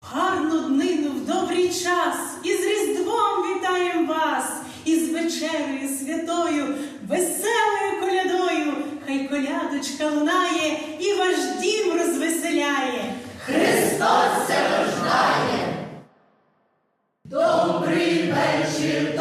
Гарну днину в добрий час, і з Різдвом вітаєм вас, і з вечерею святою, веселою колядою, хай колядочка лунає і ваш дім розвеселяє. Добрий вечір,